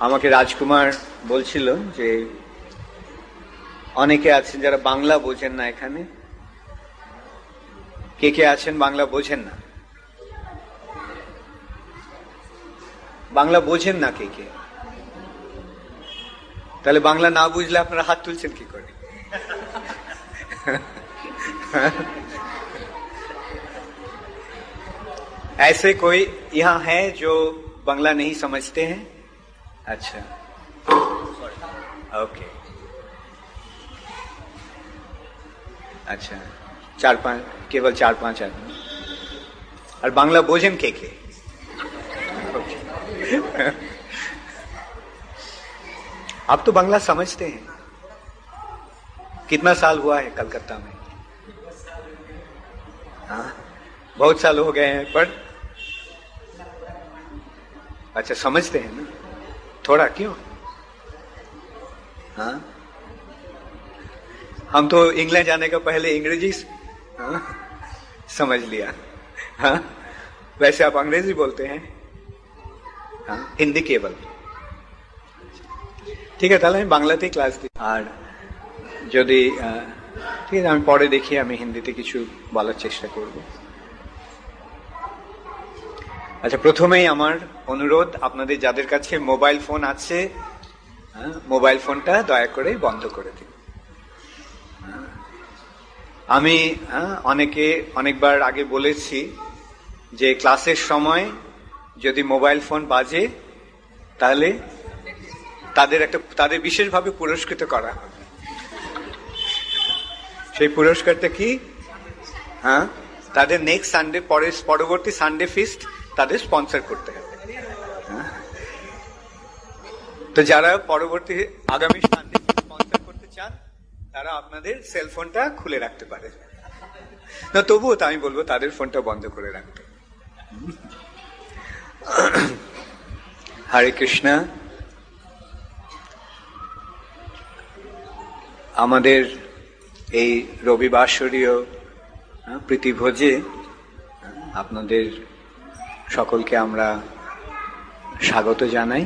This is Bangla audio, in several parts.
আমাকে রাজকুমার বলছিল যে অনেকে আছেন যারা বাংলা বোঝেন না এখানে কে কে আছেন বাংলা বোঝেন না বাংলা বোঝেন না কে কে তাহলে বাংলা না বুঝলে আপনারা হাত তুলছেন কি করে ऐसे कोई यहाँ है जो बांग्ला नहीं समझते हैं अच्छा। ओके अच्छा। चार पाँच, केवल चार पाँच आदमी और बांग्ला भोजन के के? आप तो बांग्ला समझते हैं। कितना साल हुआ है कलकत्ता में? हाँ बहुत साल हो गए हैं, पर अच्छा समझते हैं ना। थोड़ा क्यों हाँ हम तो इंग्लैंड जाने का पहले अंग्रेजी हाँ, समझ लिया हाँ वैसे आप अंग्रेजी बोलते हैं हाँ हिंदी केवल ঠিক আছে তাহলে আমি বাংলাতেই ক্লাস দিই আর যদি আহ, ঠিক আছে আমি পরে দেখি আমি হিন্দিতে কিছু বলার চেষ্টা করব আচ্ছা প্রথমেই আমার অনুরোধ আপনাদের যাদের কাছে মোবাইল ফোন আছে হ্যাঁ, মোবাইল ফোনটা দয়া করে বন্ধ করে দিন হ্যাঁ। আমি হ্যাঁ, অনেকে অনেকবার আগে বলেছি যে ক্লাসের সময় যদি মোবাইল ফোন বাজে তাহলে তাদের একটা তাদের বিশেষভাবে পুরস্কৃত করা হবে সেই পুরস্কারটা কি হ্যাঁ তাদের নেক্সট সানডে পরে পরবর্তী সানডে ফিস্ট তাদের স্পন্সর করতে হবে। হ্যাঁ? তো যারা পরবর্তী আগামী সানডে স্পন্সর করতে চান, তারা আপনাদের সেলফোনটা খুলে রাখতে পারে। না, তবুও তো আমি বলব, তাদের ফোনটা বন্ধ করে রাখতে। হরে কৃষ্ণা। আমাদের এই রবিবাসরীয় প্রীতিভোজে আপনাদের সকলকে আমরা স্বাগত জানাই।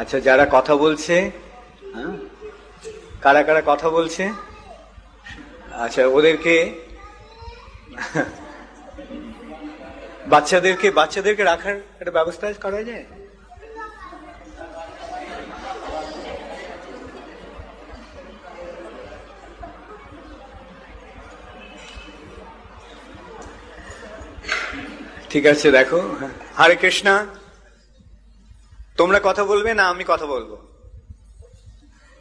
আচ্ছা যারা কথা বলছে হ্যাঁ, কারা কারা কথা বলছে? আচ্ছা ওদেরকে বাচ্চাদেরকে বাচ্চাদেরকে রাখার একটা ব্যবস্থা করা যায়? ঠিক আছে দেখো। হরে কৃষ্ণা তোমরা কথা বলবে না আমি কথা বলব?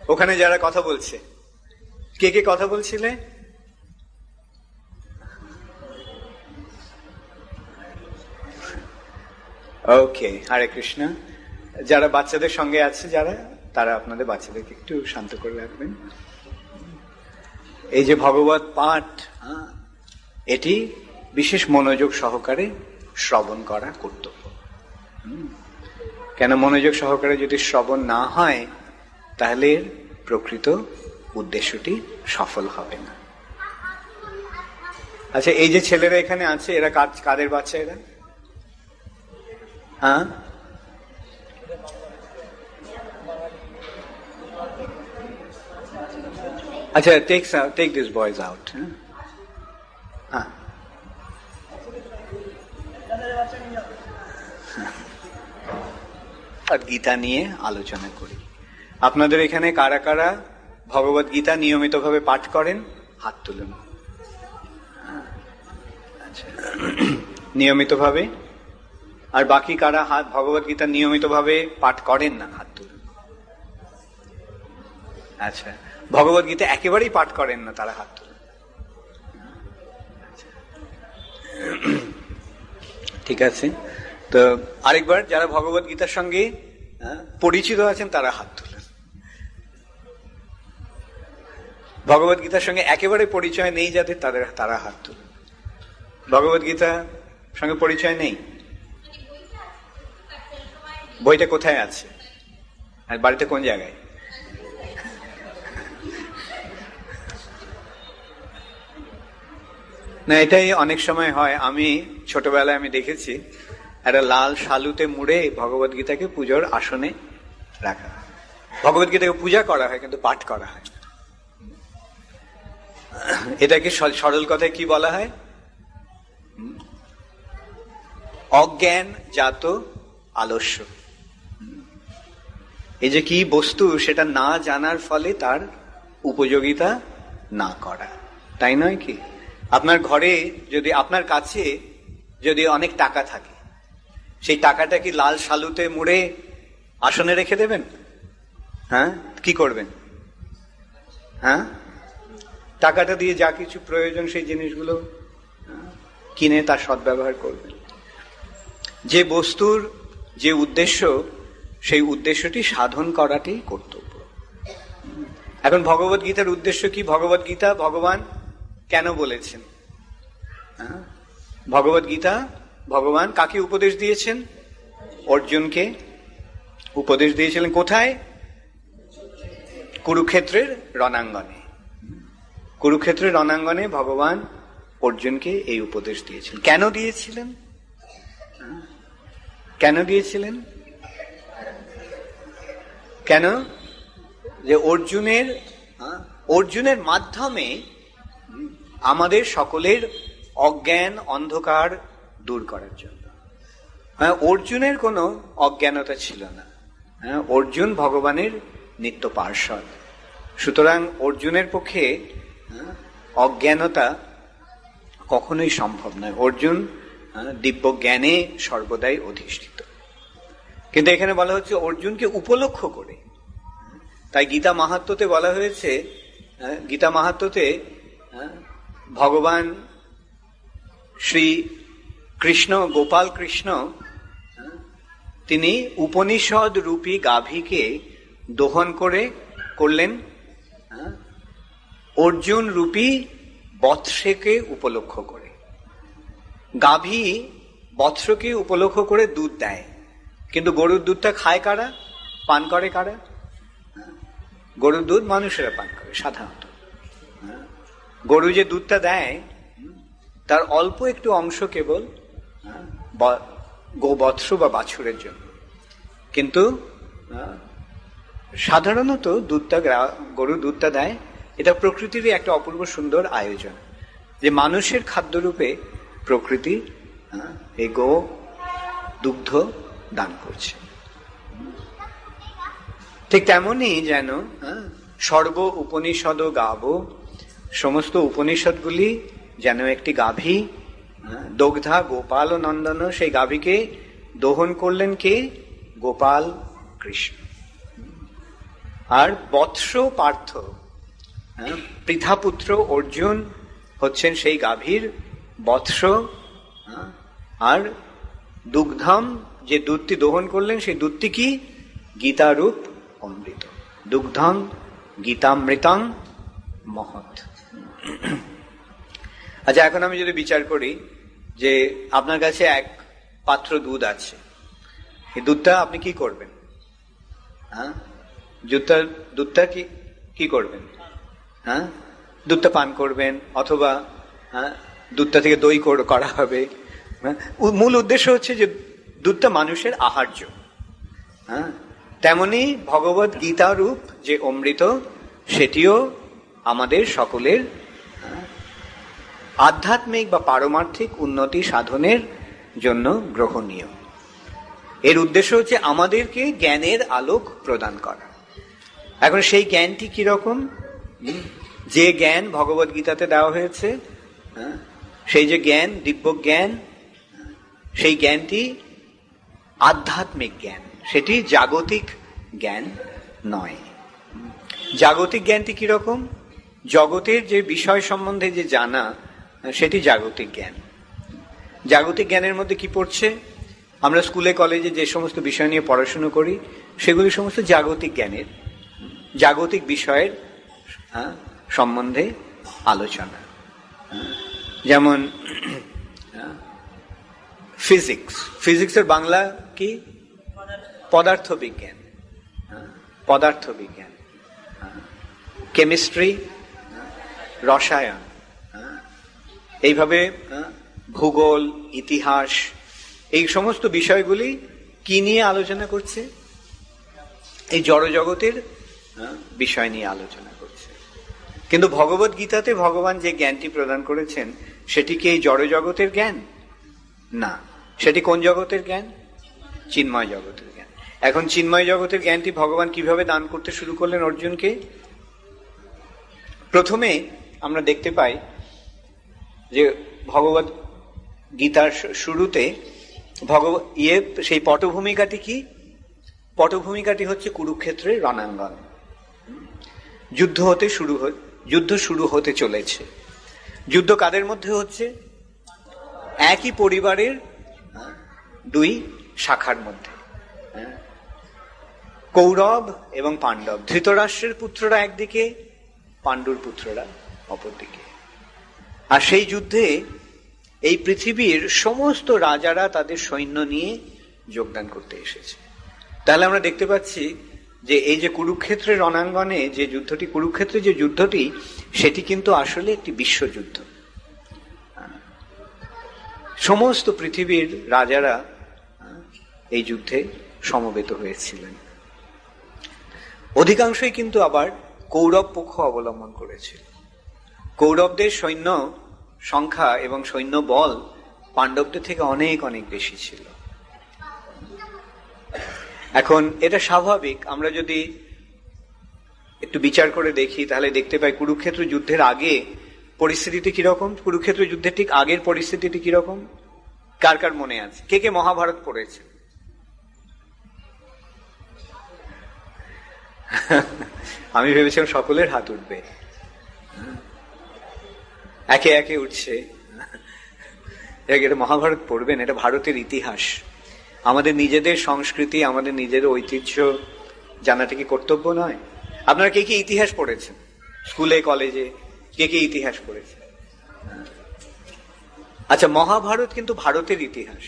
ওখানে যারা কথা বলছে। কে কে কথা বলছিলে? ওকে হরে কৃষ্ণ। যারা বাচ্চাদের সঙ্গে আছে যারা তারা আপনাদের বাচ্চাদেরকে একটু শান্ত করে রাখবেন। এই যে ভগবত পাঠ হ্যাঁ, এটি বিশেষ মনোযোগ সহকারে শ্রবণ করা কর্তব্য। কেন মনোযোগ সহকারে যদি শ্রবণ না হয়, তাহলে প্রকৃত উদ্দেশ্যটি সফল হবে না। আচ্ছা এই যে ছেলেরা এখানে আছে, এরা কাদ- কাদের বাচ্চা এরা? হ্যাঁ? আচ্ছা take take this boys out হ্যাঁ? আর গীতা নিয়ে আলোচনা করি। আপনাদের এখানে কারা কারা ভগবত গীতা নিয়মিতভাবে পাঠ করেন? হাত তুলুন। আচ্ছা। নিয়মিতভাবে? আর বাকি কারা হাত ভগবত গীতা নিয়মিতভাবে পাঠ করেন না? হাত তুলুন। আচ্ছা। ভগবত গীতা একেবারেই পাঠ করেন না, তারা হাত তুলুন। আচ্ছা। ঠিক আছে। তো আরেকবার যারা ভগবত গীতার সঙ্গে পরিচিত আছেন, তারা হাত তুলেন। ভগবত গীতার সঙ্গে একেবারে পরিচয় নেই যাদের, তাদের, তারা হাত তুলেন। ভগবত গীতা সঙ্গে পরিচয় নেই? বইটা কোথায় আছে? আর বাড়িতে কোন জায়গায়? না, এটাই অনেক সময় হয়। আমি ছোটবেলায় আমি দেখেছি, একটা লাল শালুতে মুড়ে ভগবত গীতাকে পুজোর আসনে রাখা হয়। ভগবত গীতাকে পূজা করা হয়, কিন্তু পাঠ করা হয় এটাকে সরল কথায় কি বলা হয়? অজ্ঞান জাত আলস্য এই যে কি বস্তু, সেটা না জানার ফলে তার উপযোগিতা না করা তাই নয় কি আপনার ঘরে যদি, আপনার কাছে যদি অনেক টাকা থাকে, সেই টাকাটা কি লাল সালুতে মুড়ে আসনে রেখে দেবেন? হ্যাঁ? কি করবেন? হ্যাঁ? টাকাটা দিয়ে যা কিছু প্রয়োজন সেই জিনিসগুলো হ্যাঁ, কিনে তার সদ্ব্যবহার করবেন। যে বস্তুর যে উদ্দেশ্য সেই উদ্দেশ্যটি সাধন করাটাই কর্তব্য। এখন ভগবত গীতার উদ্দেশ্য কি? ভগবত গীতা ভগবান কেন বলেছেন? হ্যাঁ? ভগবত গীতা ভগবান কাকে উপদেশ দিয়েছেন? অর্জুনকে উপদেশ দিয়েছিলেন কোথায়? কুরুক্ষেত্রের রণাঙ্গনে। কুরুক্ষেত্রের রণাঙ্গনে ভগবান অর্জুনকে এই উপদেশ দিয়েছিলেন। কেন দিয়েছিলেন? কেন দিয়েছিলেন? কেন? যে অর্জুনের হ্যাঁ, অর্জুনের মাধ্যমে আমাদের সকলের অজ্ঞান অন্ধকার দূর করার জন্য। হ্যাঁ অর্জুনের কোনো অজ্ঞানতা ছিল না। অর্জুন ভগবানের নিত্য পার্ষদ সুতরাং অর্জুনের পক্ষে হ্যাঁ, অজ্ঞানতা কখনোই সম্ভব নয়। অর্জুন হ্যাঁ, দিব্য জ্ঞানে সর্বদাই অধিষ্ঠিত। কিন্তু এখানে বলা হচ্ছে অর্জুনকে উপলক্ষ করে। তাই গীতা মাহাত্মতে বলা হয়েছে হ্যাঁ, গীতা মাহাত্মতে হ্যাঁ, ভগবান শ্রী কৃষ্ণ গোপাল কৃষ্ণ হ্যাঁ, তিনি উপনিষদ রূপী গাভীকে দোহন করে করলেন হ্যাঁ, অর্জুন রূপী বৎসেকে উপলক্ষ করে। গাভী বৎসকে উপলক্ষ করে দুধ দেয়। কিন্তু গরুর দুধটা খায় কারা? পান করে কারা? হ্যাঁ, গরুর দুধ মানুষেরা পান করে সাধারণত। হ্যাঁ, গরু যে দুধটা দেয় তার অল্প একটু অংশ কেবল গোবৎস বা বাছুরের জন্য। কিন্তু সাধারণত দুধটা গ্রা- দুধটা দেয়, এটা প্রকৃতিরই একটা অপূর্ব সুন্দর আয়োজন। যে মানুষের খাদ্যরূপে প্রকৃতি এই গো দুগ্ধ দান করছে। ঠিক তেমনই যেন সর্ব উপনিষদ, গাব, সমস্ত উপনিষদগুলি যেন একটি গাভী দগ্ধা গোপাল ও নন্দন সেই গাভীকে দহন করলেন কে? গোপাল কৃষ্ণ। আর বৎস পার্থ হ্যাঁ, পৃথাপুত্র অর্জুন হচ্ছেন সেই গাভীর বৎস হ্যাঁ, আর দুগ্ধম যে দুধটি দহন করলেন সেই দুধটি কি? গীতারূপ অমৃত। দুগ্ধম গীতামৃতং মহৎ। আচ্ছা এখন আমি যদি বিচার করি যে আপনার কাছে এক পাত্র দুধ আছে। এই দুধটা আপনি কি করবেন? হ্যাঁ? দুধটা দুধটা কি কি করবেন? হ্যাঁ? দুধটা পান করবেন অথবা হ্যাঁ? দুধটা থেকে দই করা হবে। হ্যাঁ? মূল উদ্দেশ্য হচ্ছে যে দুধটা মানুষের আহার্য। হ্যাঁ? তেমনি ভগবত গীতা রূপ যে অমৃত, সেটিও আমাদের সকলের আধ্যাত্মিক বা পারমার্থিক উন্নতি সাধনের জন্য গ্রহণীয়। এর উদ্দেশ্য হচ্ছে আমাদেরকে জ্ঞানের আলোক প্রদান করা। এখন সেই জ্ঞানটি কীরকম যে জ্ঞান ভগবত গীতাতে দেওয়া হয়েছে হ্যাঁ, সেই যে জ্ঞান দিব্য জ্ঞান সেই জ্ঞানটি আধ্যাত্মিক জ্ঞান। সেটি জাগতিক জ্ঞান নয়। জাগতিক জ্ঞানটি কীরকম জগতের যে বিষয় সম্বন্ধে যে জানা সেটি জাগতিক জ্ঞান। জাগতিক জ্ঞানের মধ্যে কি পড়ছে? আমরা স্কুলে কলেজে যে সমস্ত বিষয় নিয়ে পড়াশুনো করি সেগুলি সমস্ত জাগতিক জ্ঞানের জাগতিক বিষয়ের সম্বন্ধে আলোচনা। যেমন ফিজিক্স। ফিজিক্সের বাংলা কি? পদার্থ বিজ্ঞান হ্যাঁ, পদার্থ বিজ্ঞান কেমিস্ট্রি রসায়ন। এইভাবে ভূগোল, ইতিহাস, এই সমস্ত বিষয়গুলি কি নিয়ে আলোচনা করছে? এই জড়জগতের বিষয় নিয়ে আলোচনা করছে। কিন্তু ভগবত গীতাতে ভগবান যে জ্ঞানটি প্রদান করেছেন, সেটি কি এই জড়জগতের জ্ঞান? না। সেটি কোন জগতের জ্ঞান? চিন্ময় জগতের জ্ঞান। এখন চিন্ময় জগতের জ্ঞানটি ভগবান কীভাবে দান করতে শুরু করলেন অর্জুনকে? প্রথমে আমরা দেখতে পাই যে ভগবত গীতার শুরুতে ভগব ইয়ে সেই পটভূমিকাটি কি? পটভূমিকাটি হচ্ছে কুরুক্ষেত্রের রণাঙ্গন। যুদ্ধ হতে শুরু যুদ্ধ শুরু হতে চলেছে। যুদ্ধ কাদের মধ্যে হচ্ছে? একই পরিবারের দুই শাখার মধ্যে। কৌরব এবং পাণ্ডব। ধৃতরাষ্ট্রের পুত্ররা একদিকে, পাণ্ডুর পুত্ররা অপরদিকে। আর সেই যুদ্ধে এই পৃথিবীর সমস্ত রাজারা তাদের সৈন্য নিয়ে যোগদান করতে এসেছে। তাহলে আমরা দেখতে পাচ্ছি যে এই যে কুরুক্ষেত্রের রণাঙ্গনে যে যুদ্ধটি কুরুক্ষেত্রে যে যুদ্ধটি, সেটি কিন্তু আসলে একটি বিশ্বযুদ্ধ। সমস্ত পৃথিবীর রাজারা এই যুদ্ধে সমবেত হয়েছিলেন। অধিকাংশই কিন্তু আবার কৌরব পক্ষ অবলম্বন করেছিল। কৌরবদের সৈন্য সংখ্যা এবং সৈন্য বল পাণ্ডবদের থেকে অনেক অনেক বেশি ছিল। এখন এটা স্বাভাবিক। আমরা যদি একটু বিচার করে দেখি, তাহলে দেখতে পাই কুরুক্ষেত্র যুদ্ধের আগে পরিস্থিতিটি কীরকম? কুরুক্ষেত্র যুদ্ধের ঠিক আগের পরিস্থিতিটি কীরকম? কার কার মনে আছে? কে কে মহাভারত পড়েছে? আমি ভেবেছিলাম সকলের হাত উঠবে। একে একে উঠছে। এটা মহাভারত পড়বেন, এটা ভারতের ইতিহাস। আমাদের নিজেদের সংস্কৃতি, আমাদের নিজেদের ঐতিহ্য জানাটা কি কর্তব্য নয়? আপনারা কে কি ইতিহাস পড়েছেন? স্কুলে, কলেজে কে কে ইতিহাস পড়েছে আচ্ছা মহাভারত কিন্তু ভারতের ইতিহাস।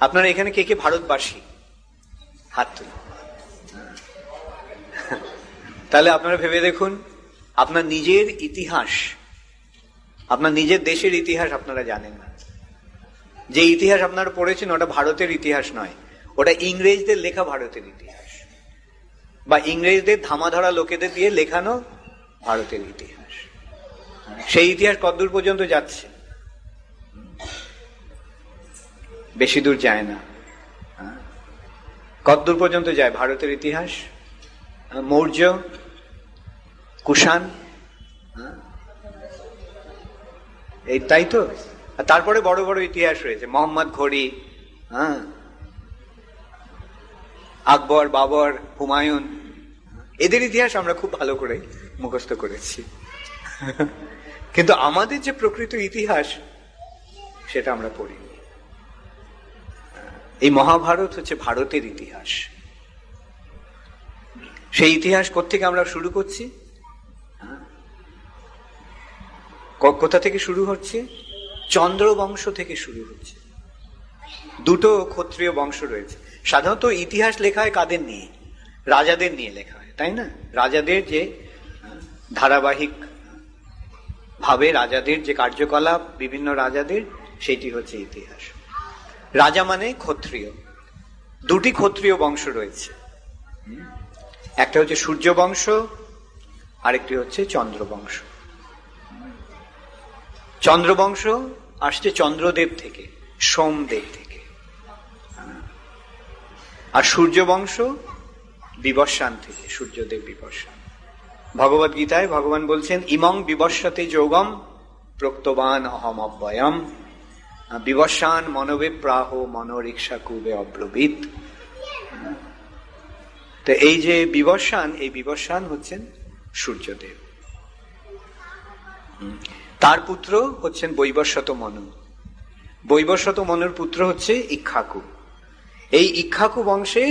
আপনারা এখানে কে কে ভারতবাসী? হাত তুলুন। তাহলে আপনারা ভেবে দেখুন, আপনার নিজের ইতিহাস আপনার নিজের দেশের ইতিহাস আপনারা জানেন না। যে ইতিহাস আপনারা পড়েছেন ওটা ভারতের ইতিহাস নয় ওটা ইংরেজদের লেখা ভারতের ইতিহাস। বা ইংরেজদের ধামাধরা লোকেদের দিয়ে লেখানো ভারতের ইতিহাস। সেই ইতিহাস কতদূর পর্যন্ত যাচ্ছে? বেশি দূর যায় না। হ্যাঁ? কতদূর পর্যন্ত যায় ভারতের ইতিহাস? হ্যাঁ, মৌর্য কুষাণ হ্যাঁ? এই তাই তো? তারপরে বড় বড় ইতিহাস রয়েছে। মোহাম্মদ ঘড়ি হ্যাঁ? আকবর, বাবর, হুমায়ুন। এদের ইতিহাস আমরা খুব ভালো করে মুখস্থ করেছি। কিন্তু আমাদের যে প্রকৃত ইতিহাস, সেটা আমরা পড়িনি। এই মহাভারত হচ্ছে ভারতের ইতিহাস। সেই ইতিহাস কোথেকে আমরা শুরু করছি হ্যাঁ? ক- কোথা থেকে শুরু হচ্ছে? চন্দ্রবংশ থেকে শুরু হচ্ছে। দুটো ক্ষত্রিয় বংশ রয়েছে। সাধারণত ইতিহাস লেখা হয় কাদের নিয়ে? রাজাদের নিয়ে লেখা হয়, তাই না? রাজাদের যে ধারাবাহিক ভাবে রাজাদের যে কার্যকলাপ, বিভিন্ন রাজাদের, সেটি হচ্ছে ইতিহাস। রাজা মানে ক্ষত্রিয়। দুটি ক্ষত্রিয় বংশ রয়েছে। একটা হচ্ছে সূর্য বংশ, আরেকটি হচ্ছে চন্দ্রবংশ। চন্দ্রবংশ আসছে চন্দ্রদেব থেকে, সোমদেব থেকে। আর সূর্যবংশ বিবস্বান থেকে, সূর্যদেব বিবস্বান ভগবদ গীতায় ভগবান বলছেন, ইমং বিবস্বতে যোগম প্রক্তবান অহম অব্যয়ম। বিবস্বান মনবে প্রাহ মনোরিক্ষা কুবে অব্রবীত। তো এই যে বিবস্বান এই বিবস্বান হচ্ছেন সূর্যদেব। তার পুত্র হচ্ছেন বৈবস্বত মনু। বৈবস্বত মনুর পুত্র হচ্ছে ইক্ষাকু। এই ইক্ষাকু বংশে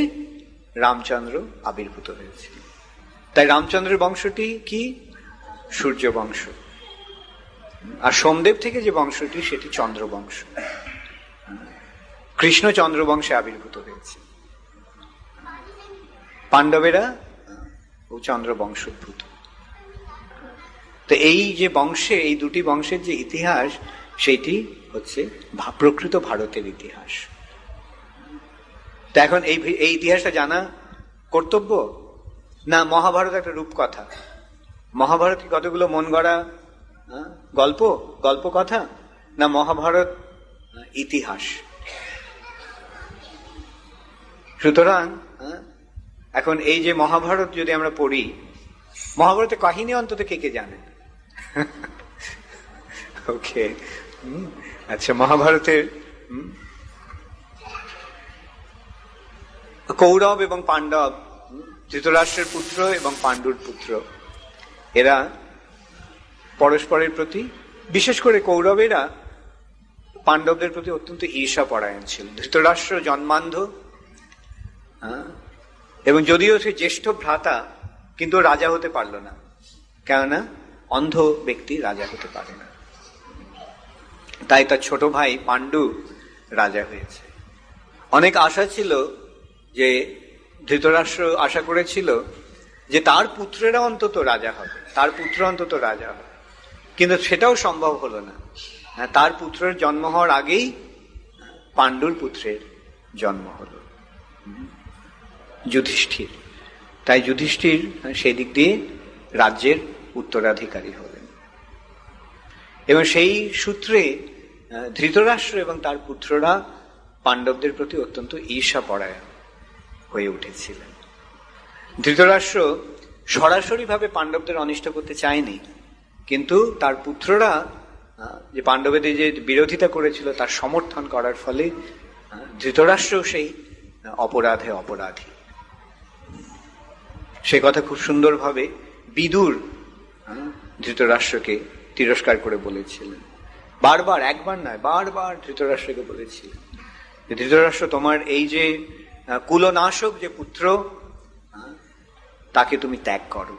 রামচন্দ্র আবির্ভূত হয়েছে তাই রামচন্দ্রের বংশটি কি? সূর্য বংশ। আর সোমদেব থেকে যে বংশটি, সেটি চন্দ্র বংশ। কৃষ্ণ চন্দ্র বংশে আবির্ভূত হয়েছে। পাণ্ডবেরা ও চন্দ্র বংশোদ্ভূত। তো এই যে বংশে, এই দুটি বংশের যে ইতিহাস, সেটি হচ্ছে প্রকৃত ভারতের ইতিহাস। তো এখন এই এই ইতিহাসটা জানা কর্তব্য? না, মহাভারত একটা রূপকথা? মহাভারত কতগুলো মন গড়া গল্প? গল্প কথা? না, মহাভারত ইতিহাস? সুতরাং এখন এই যে মহাভারত যদি আমরা পড়ি, মহাভারতের কাহিনী অন্তত কে কে জানে? ওকে আচ্ছা মহাভারতের হুম, কৌরব এবং পাণ্ডব ধৃতরাষ্ট্রের পুত্র এবং পাণ্ডুর পুত্র এরা পরস্পরের প্রতি বিশেষ করে কৌরবেরা পাণ্ডবদের প্রতি অত্যন্ত ঈর্ষা পরায়ণ ছিল। ধৃতরাষ্ট্র জন্মান্ধ হ্যাঁ, এবং যদিও সে জ্যেষ্ঠ ভ্রাতা কিন্তু রাজা হতে পারল না। কেননা অন্ধ ব্যক্তি রাজা হতে পারে না। তাই তার ছোট ভাই পাণ্ডু রাজা হয়েছে। অনেক আশা ছিল যে ধৃতরাষ্ট্র আশা করেছিল যে তার পুত্রেরা অন্তত রাজা হবে তার পুত্র অন্তত রাজা হবে। কিন্তু সেটাও সম্ভব হলো না। হ্যাঁ, তার পুত্রের জন্ম হওয়ার আগেই পাণ্ডুর পুত্রের জন্ম হলো। যুধিষ্ঠির। তাই যুধিষ্ঠির সেই দিক দিয়ে রাজ্যের উত্তরাধিকারী হলেন। এবং সেই সূত্রে ধৃতরাষ্ট্র এবং তার পুত্ররা পাণ্ডবদের প্রতি অত্যন্ত ঈর্ষা ঈর্ষাপরায়ণ হয়ে উঠেছিলেন। ধৃতরাষ্ট্র সরাসরিভাবে পাণ্ডবদের অনিষ্ট করতে চায়নি, কিন্তু তার পুত্ররা যে পাণ্ডবেদের যে বিরোধিতা করেছিল, তার সমর্থন করার ফলে ধৃতরাষ্ট্র সেই অপরাধে অপরাধী। সে কথা খুব সুন্দরভাবে বিদুর ধৃতরাষ্ট্রকে তিরস্কার করে বলেছিলেন। বারবার, একবার নয়, বারবার ধৃতরাষ্ট্রকে বলেছিলেন ধৃতরাষ্ট্র, তোমার এই যে কুলনাশক যে পুত্র তাকে তুমি ত্যাগ করো।